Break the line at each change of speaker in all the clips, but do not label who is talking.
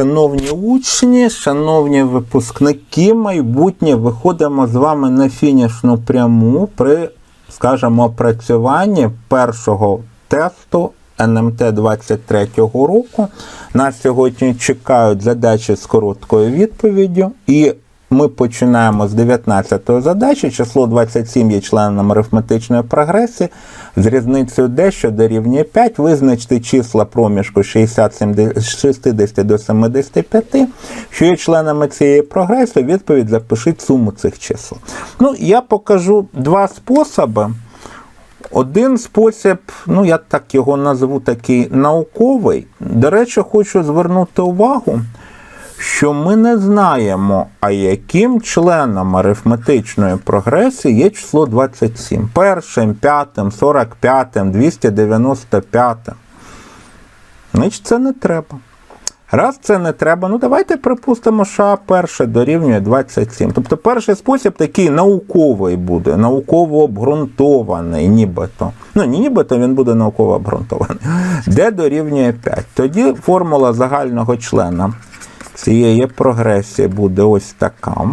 Шановні учні, шановні випускники, майбутнє виходимо з вами на фінішну пряму при, скажімо, опрацюванні першого тесту НМТ 23 року. Нас сьогодні чекають задачі з короткою відповіддю. І ми починаємо з 19-ї задачі. Число 27 є членом арифметичної прогресії. З різницею d, що дорівнює 5, визначте числа проміжку 60, 70, 60 до 75, що є членами цієї прогресії. Відповідь запишіть суму цих чисел. Ну, я покажу два способи. Один спосіб, ну я так його назву такий науковий. До речі, хочу звернути увагу, що ми не знаємо, а яким членом арифметичної прогресії є число 27. Першим, п'ятим, 45, 295. Значить, це не треба. Раз це не треба, ну давайте припустимо, що А перше дорівнює 27. Тобто перший спосіб такий науковий буде, науково обґрунтований, нібито. Ну, нібито він буде науково обґрунтований. Де дорівнює 5. Тоді формула загального члена цієї прогресії буде ось така.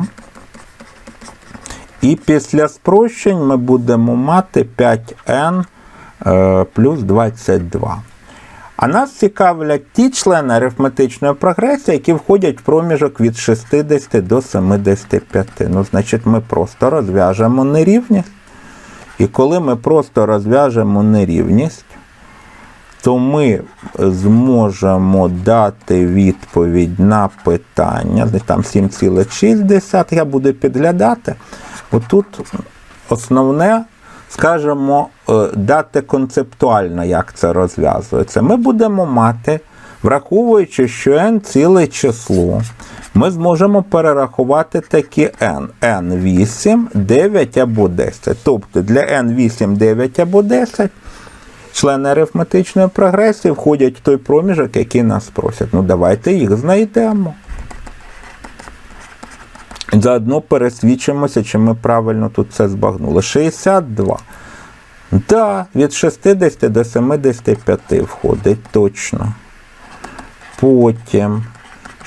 І після спрощень ми будемо мати 5n е, плюс 22. А нас цікавлять ті члени арифметичної прогресії, які входять в проміжок від 60 до 75. Ну, значить, ми просто розв'яжемо нерівність. І коли ми просто розв'яжемо нерівність, то ми зможемо дати відповідь на питання. Там 7,6 я буду підглядати. Отут основне скажемо, е, дати концептуально, як це розв'язується. Ми будемо мати, враховуючи, що n ціле число, ми зможемо перерахувати такі n. n8, 9 або 10. Тобто для n8, 9 або 10 члени арифметичної прогресії входять в той проміжок, який нас просять. Ну, давайте їх знайдемо. Заодно пересвідчимося, чи ми правильно тут це збагнули. 62. Да, від 60 до 75 входить точно. Потім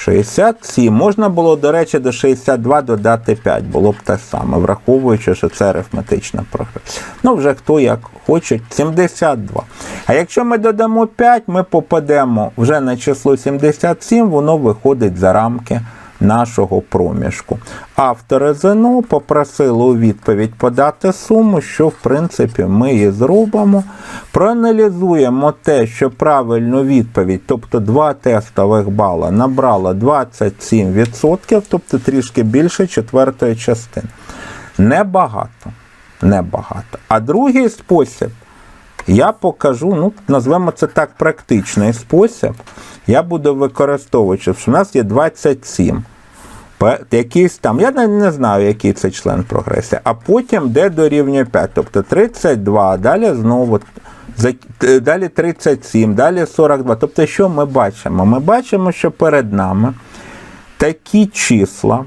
67. Можна було, до речі, до 62 додати 5. Було б те саме, враховуючи, що це арифметична прогресія. Ну, вже хто як хоче, 72. А якщо ми додамо 5, ми попадемо вже на число 77, воно виходить за рамки нашого проміжку. Автори ЗНО попросили у відповідь подати суму, що в принципі ми і зробимо. Проаналізуємо те, що правильну відповідь, тобто два тестових бала, набрала 27%, тобто трішки більше четвертої частини. Небагато. Небагато. А другий спосіб. Я покажу, ну, назвемо це так, практичний спосіб. Я буду використовувати, що в нас є 27. Якийсь там, я не, знаю, який це член прогресії, а потім де дорівнює 5. Тобто 32, далі знову далі 37, далі 42. Тобто, що ми бачимо? Ми бачимо, що перед нами такі числа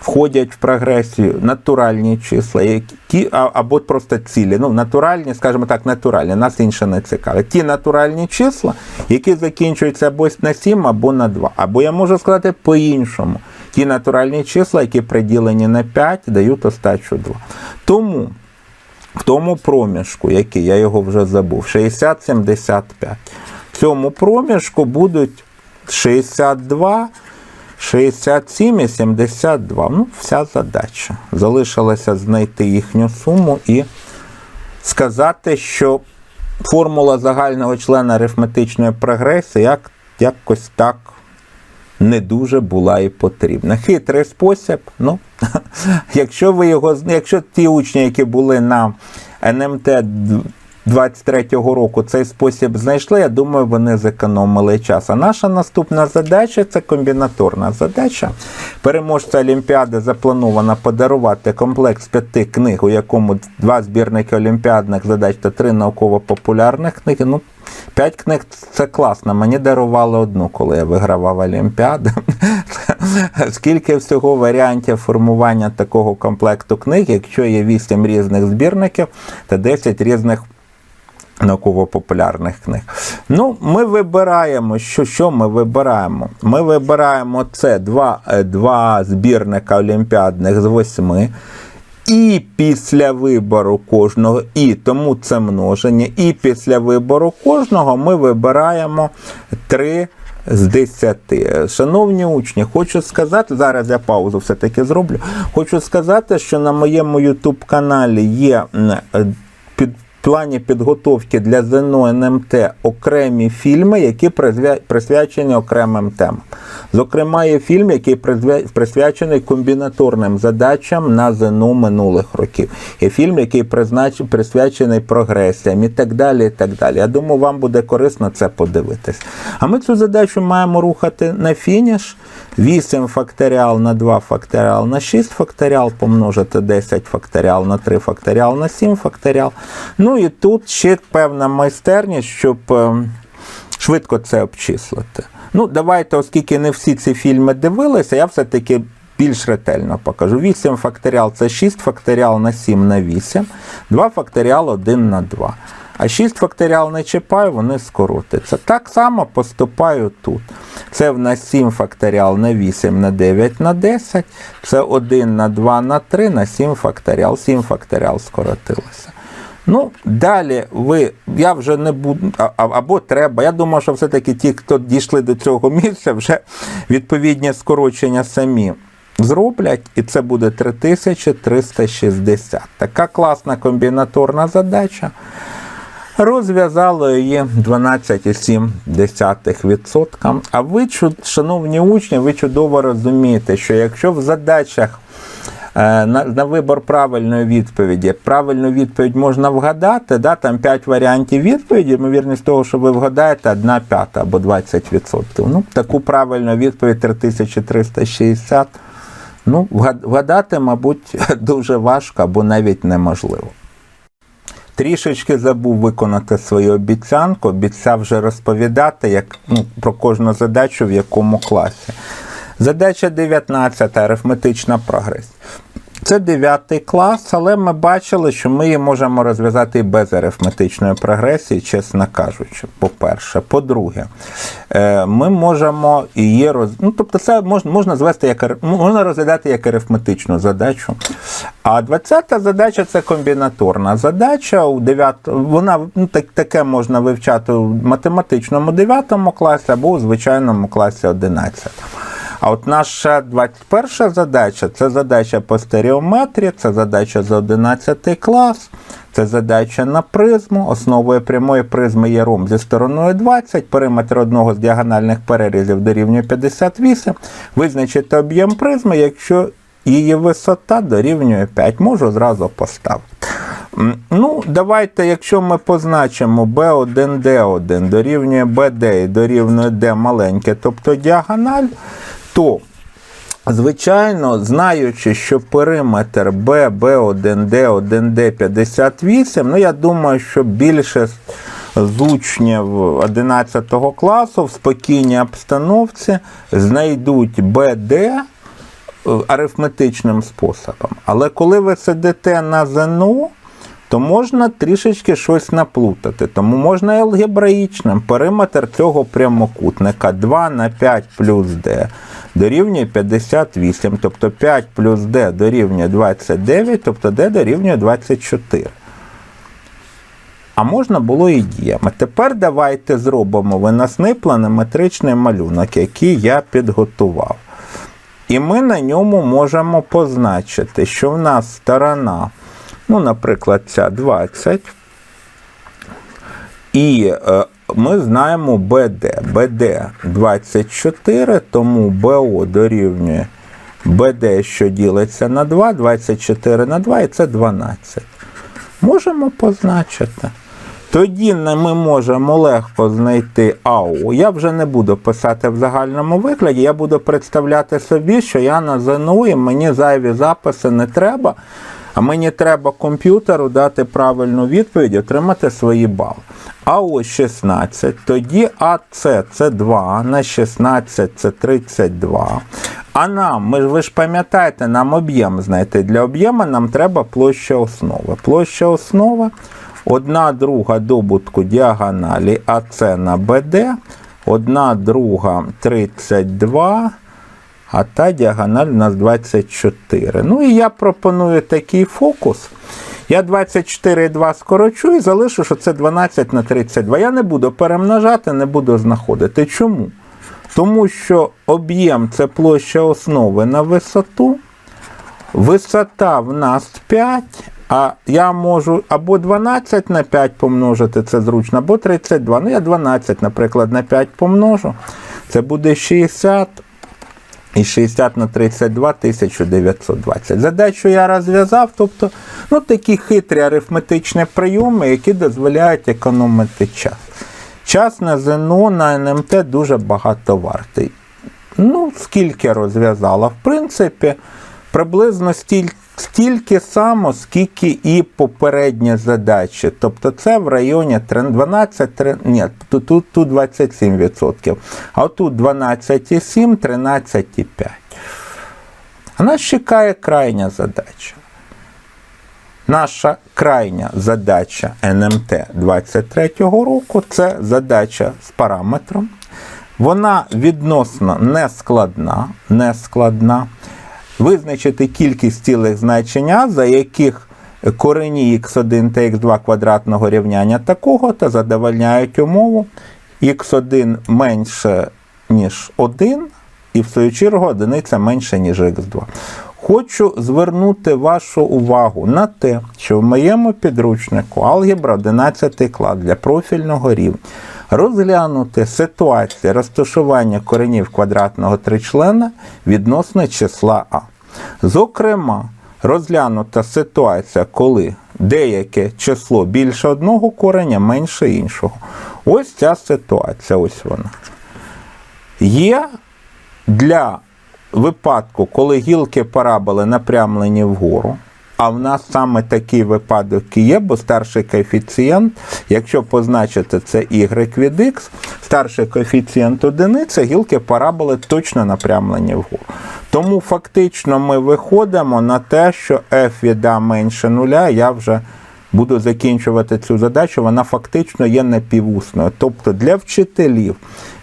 входять в прогресію натуральні числа, які, або просто цілі. Ну, натуральні, скажімо так, натуральні, нас інше не цікавить. Ті натуральні числа, які закінчуються або на 7, або на 2. Або я можу сказати по-іншому. Ті натуральні числа, які приділені на 5, дають остачу 2. Тому в тому проміжку, який я його вже забув, 60-75. В цьому проміжку будуть 62. 67 і 72. Ну, вся задача. Залишилося знайти їхню суму і сказати, що формула загального члена арифметичної прогресії як, якось так не дуже була і потрібна. Хитрий спосіб. ну, Якщо ви його якщо ті учні, які були на НМТ 23-го року цей спосіб знайшли, я думаю, вони зекономили час. А наша наступна задача це комбінаторна задача. Переможця Олімпіади заплановано подарувати комплекс п'яти книг, у якому два збірники олімпіадних задач та три науково-популярних книги. Ну, П'ять книг це класно. Мені дарували одну, коли я вигравав Олімпіаду. Скільки всього варіантів формування такого комплекту книг, якщо є 8 різних збірників та 10 різних науково-популярних книг. Ну, ми вибираємо, що, що ми вибираємо? Ми вибираємо це два, е, два збірника олімпіадних з восьми. І після вибору кожного, і тому це множення, і після вибору кожного ми вибираємо 3 з 10. Шановні учні, хочу сказати, зараз я паузу все-таки зроблю. Хочу сказати, що на моєму YouTube каналі є е, під плані підготовки для ЗНО НМТ окремі фільми, які присвячені окремим темам. Зокрема, є фільм, який присвячений комбінаторним задачам на ЗНО минулих років. Є фільм, який присвячений прогресіям і так далі. і так далі. Я думаю, вам буде корисно це подивитись. А ми цю задачу маємо рухати на фініш. 8 факторіал на 2 факторіал на 6 факторіал, помножити 10 факторіал на 3 факторіал на 7 факторіал. Ну і тут ще певна майстерність, щоб е, швидко це обчислити. Ну, давайте, оскільки не всі ці фільми дивилися, я все-таки більш ретельно покажу. 8 факторіал це 6 факторіал на 7 на 8, 2 факторіал 1 на 2. А 6 факторіал не чіпаю, вони скоротяться. Так само поступаю тут. Це в нас 7 факторіал на 8 на 9 на 10. Це 1 на 2 на 3 на 7 факторіал. 7 факторіал скоротилося. Ну, далі ви, я вже не буду, або треба. Я думаю, що все-таки ті, хто дійшли до цього місця, вже відповідні скорочення самі зроблять, і це буде 3360. Така класна комбінаторна задача. Розв'язало її 12,7%. А ви, шановні учні, ви чудово розумієте, що якщо в задачах на, на вибор правильної відповіді. Правильну відповідь можна вгадати, да, там 5 варіантів відповіді, ймовірність того, що ви вгадаєте, 1 п'ята або 20%. Ну, таку правильну відповідь 3360. Ну, вгадати, мабуть, дуже важко або навіть неможливо. Трішечки забув виконати свою обіцянку, обіцяв вже розповідати як, ну, про кожну задачу в якому класі. Задача 19 арифметична прогресія. Це 9 клас, але ми бачили, що ми її можемо розв'язати і без арифметичної прогресії, чесно кажучи. По-перше. По-друге, е, ми можемо її роз... ну, тобто це можна, можна звести як можна розглядати як арифметичну задачу. А 20-та задача це комбінаторна задача. У 9... Вона ну, так, таке можна вивчати у математичному 9 класі або у звичайному класі 11. А от наша 21 задача це задача по стереометрії, це задача за 11 клас, це задача на призму. Основою прямої призми є ромб зі стороною 20, периметр одного з діагональних перерізів дорівнює 58. Визначити об'єм призми, якщо її висота дорівнює 5. Можу зразу поставити. Ну, давайте, якщо ми позначимо B1, D1 дорівнює BD і дорівнює D маленьке, тобто діагональ, то, звичайно, знаючи, що периметр B, B1, D1, D58, ну я думаю, що більше з учнів 11 класу в спокійній обстановці знайдуть BD е, арифметичним способом. Але коли ви сидите на ЗНО, то можна трішечки щось наплутати. Тому можна алгебраїчним. Периметр цього прямокутника 2 на 5 плюс d дорівнює 58. Тобто 5 плюс d дорівнює 29, тобто d дорівнює 24. А можна було і діями. Тепер давайте зробимо виносний планометричний малюнок, який я підготував. І ми на ньому можемо позначити, що в нас сторона, ну, наприклад, ця 20. І е, ми знаємо BD. BD 24, тому BO дорівнює BD, що ділиться на 2, 24 на 2, і це 12. Можемо позначити. Тоді ми можемо легко знайти АУ. Я вже не буду писати в загальному викладі, я буду представляти собі, що я на ЗНО і мені зайві записи не треба, а мені треба комп'ютеру дати правильну відповідь, отримати свої бали. А ось 16, тоді АЦ це 2, на 16 це 32. А нам, ми ви ж пам'ятаєте, нам об'єм знайти. Для об'єму нам треба площа основи. Площа основи одна друга добутку діагоналі АЦ на БД, одна друга 32, а та діагональ у нас 24. Ну і я пропоную такий фокус. Я 24,2 скорочу і залишу, що це 12 на 32. Я не буду перемножати, не буду знаходити. Чому? Тому що об'єм це площа основи на висоту. Висота в нас 5, а я можу або 12 на 5 помножити, це зручно, або 32. Ну, я 12, наприклад, на 5 помножу. Це буде 60 і 60 на 32 1920. Задачу я розв'язав, тобто ну, такі хитрі арифметичні прийоми, які дозволяють економити час. Час на ЗНО на НМТ дуже багато вартий. Ну, скільки розв'язала? В принципі, приблизно стільки. Стільки само, скільки і попередні задачі. Тобто це в районі 12, 3, ні, тут, тут, тут 27%. А тут 12,7, 13,5. А нас чекає крайня задача. Наша крайня задача НМТ 23-го року це задача з параметром. Вона відносно нескладна, нескладна. Визначити кількість цілих значень А, за яких корені х1 та х2 квадратного рівняння такого та задовольняють умову х1 менше, ніж 1, і в свою чергу одиниця менше, ніж х2. Хочу звернути вашу увагу на те, що в моєму підручнику алгебра 11 клас для профільного рівня розглянути ситуацію розташування коренів квадратного тричлена відносно числа А. Зокрема, розглянута ситуація, коли деяке число більше одного кореня, менше іншого. Ось ця ситуація, ось вона. Є для випадку, коли гілки параболи напрямлені вгору, а в нас саме такий випадок є, бо старший коефіцієнт, якщо позначити це y від x, старший коефіцієнт одиниця, гілки параболи точно напрямлені вгору. Тому фактично ми виходимо на те, що f від a менше нуля, я вже буду закінчувати цю задачу, вона фактично є напівусною. Тобто для вчителів,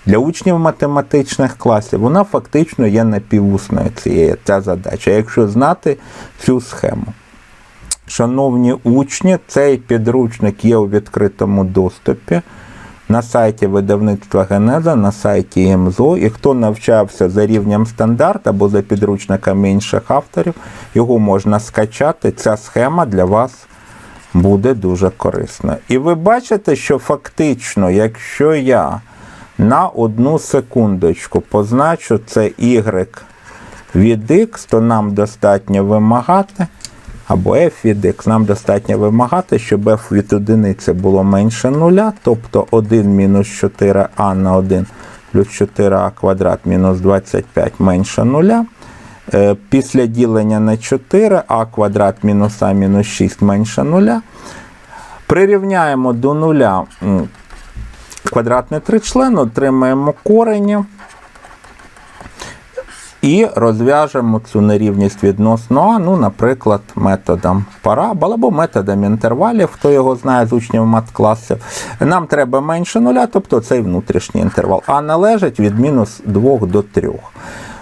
для учнів математичних класів, вона фактично є напівусною цієї ця задача, якщо знати цю схему. Шановні учні, цей підручник є у відкритому доступі на сайті видавництва Генеза, на сайті МЗО. І хто навчався за рівнем стандарт або за підручниками інших авторів, його можна скачати. Ця схема для вас буде дуже корисна. І ви бачите, що фактично, якщо я на одну секундочку позначу це y від x, то нам достатньо вимагати або f від x, нам достатньо вимагати, щоб f від одиниці було менше нуля, тобто 1 мінус 4а на 1 плюс 4а квадрат мінус 25 менше нуля. Е, Після ділення на 4 а квадрат мінус а мінус 6 менше нуля. Прирівняємо до нуля м, квадратний тричлен, отримаємо корені. І розв'яжемо цю нерівність відносно ну, наприклад, методом парабол або методом інтервалів, хто його знає з учнів мат-класів. Нам треба менше нуля, тобто цей внутрішній інтервал. А належить від мінус 2 до 3.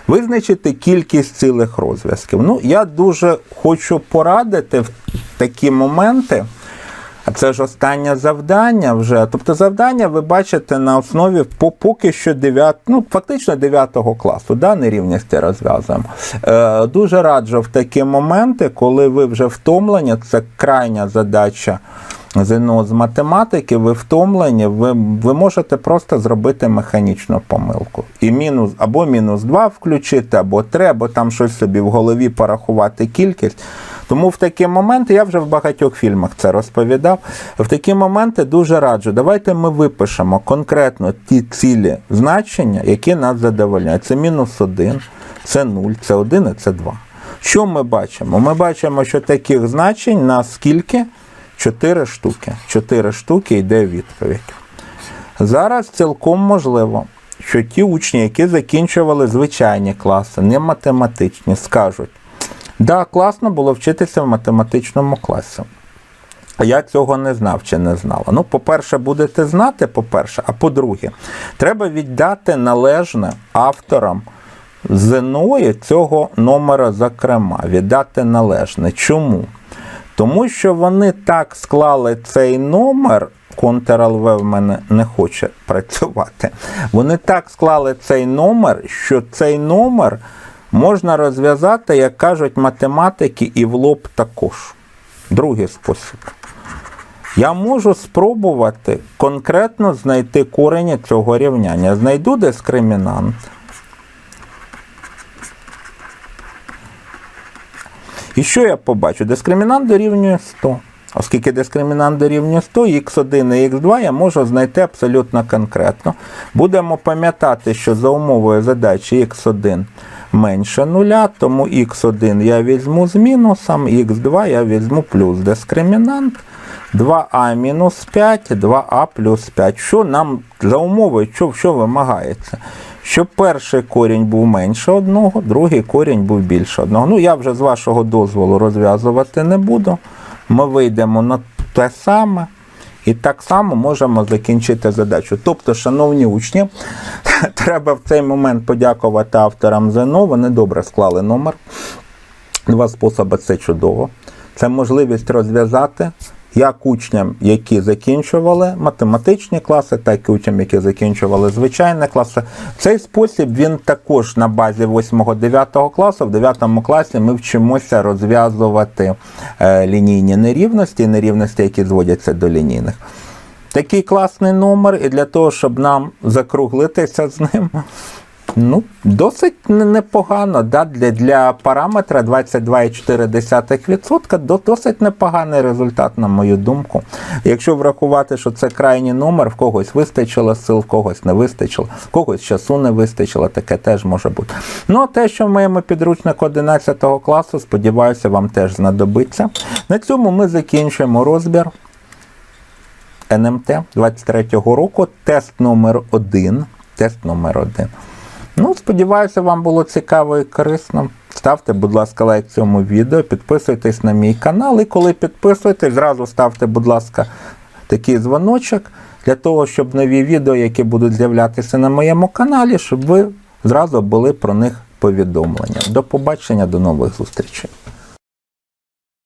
Визначити кількість цілих розв'язків. Ну, я дуже хочу порадити в такі моменти. А це ж останнє завдання вже. Тобто завдання ви бачите на основі по поки що 9, ну фактично 9 класу, да, нерівності розв'язуємо. Е, Дуже раджу в такі моменти, коли ви вже втомлені, це крайня задача ЗНО з математики, ви втомлені, ви, ви можете просто зробити механічну помилку. І мінус або мінус 2 включити, або 3, або там щось собі в голові порахувати кількість. Тому в такі моменти, я вже в багатьох фільмах це розповідав. В такі моменти дуже раджу. Давайте ми випишемо конкретно ті цілі значення, які нас задовольняють. Це мінус 1, це 0, це 1 і це 2. Що ми бачимо? Ми бачимо, що таких значень на скільки? 4 штуки. 4 штуки йде відповідь. Зараз цілком можливо, що ті учні, які закінчували звичайні класи, не математичні, скажуть, да, класно було вчитися в математичному класі. Я цього не знав чи не знала. Ну, по-перше, будете знати, по-перше, а по-друге, треба віддати належне авторам ЗНО цього номера, зокрема, віддати належне. Чому? Тому що вони так склали цей номер. Ctrl-V в мене не хоче працювати. Вони так склали цей номер, що цей номер можна розв'язати, як кажуть математики, і в лоб також. Другий спосіб. Я можу спробувати конкретно знайти корені цього рівняння. Знайду дискримінант. І що я побачу? Дискримінант дорівнює 100. Оскільки дискримінант дорівнює 100, x1 і x2 я можу знайти абсолютно конкретно. Будемо пам'ятати, що за умовою задачі x1 менше нуля, тому x1 я візьму з мінусом, x2 я візьму плюс дискримінант. 2а мінус 5, 2а плюс 5. Що нам за умовою, що, що вимагається? Щоб перший корінь був менше одного, другий корінь був більше одного. Ну, я вже з вашого дозволу розв'язувати не буду. Ми вийдемо на те саме. І так само можемо закінчити задачу. Тобто, шановні учні, треба в цей момент подякувати авторам ЗНО. Вони добре склали номер. Два способи це чудово. Це можливість розв'язати як учням, які закінчували математичні класи, так і учням, які закінчували звичайні класи. Цей спосіб він також на базі 8-9 класу. В 9 класі ми вчимося розв'язувати е, лінійні нерівності, нерівності, які зводяться до лінійних. Такий класний номер, і для того, щоб нам закруглитися з ним, ну, досить непогано. Да? Для, для параметра 22,4% до- досить непоганий результат, на мою думку. Якщо врахувати, що це крайній номер, в когось вистачило сил, в когось не вистачило, в когось часу не вистачило, таке теж може бути. Ну, а те, що в моєму підручнику 11 класу, сподіваюся, вам теж знадобиться. На цьому ми закінчуємо розбір. НМТ 23-го року, тест номер 1. Тест номер 1. Ну, сподіваюся, вам було цікаво і корисно. Ставте, будь ласка, лайк цьому відео, підписуйтесь на мій канал. І коли підписуєтесь, зразу ставте, будь ласка, такий дзвоночок для того, щоб нові відео, які будуть з'являтися на моєму каналі, щоб ви зразу були про них повідомлення. До побачення, до нових зустрічей.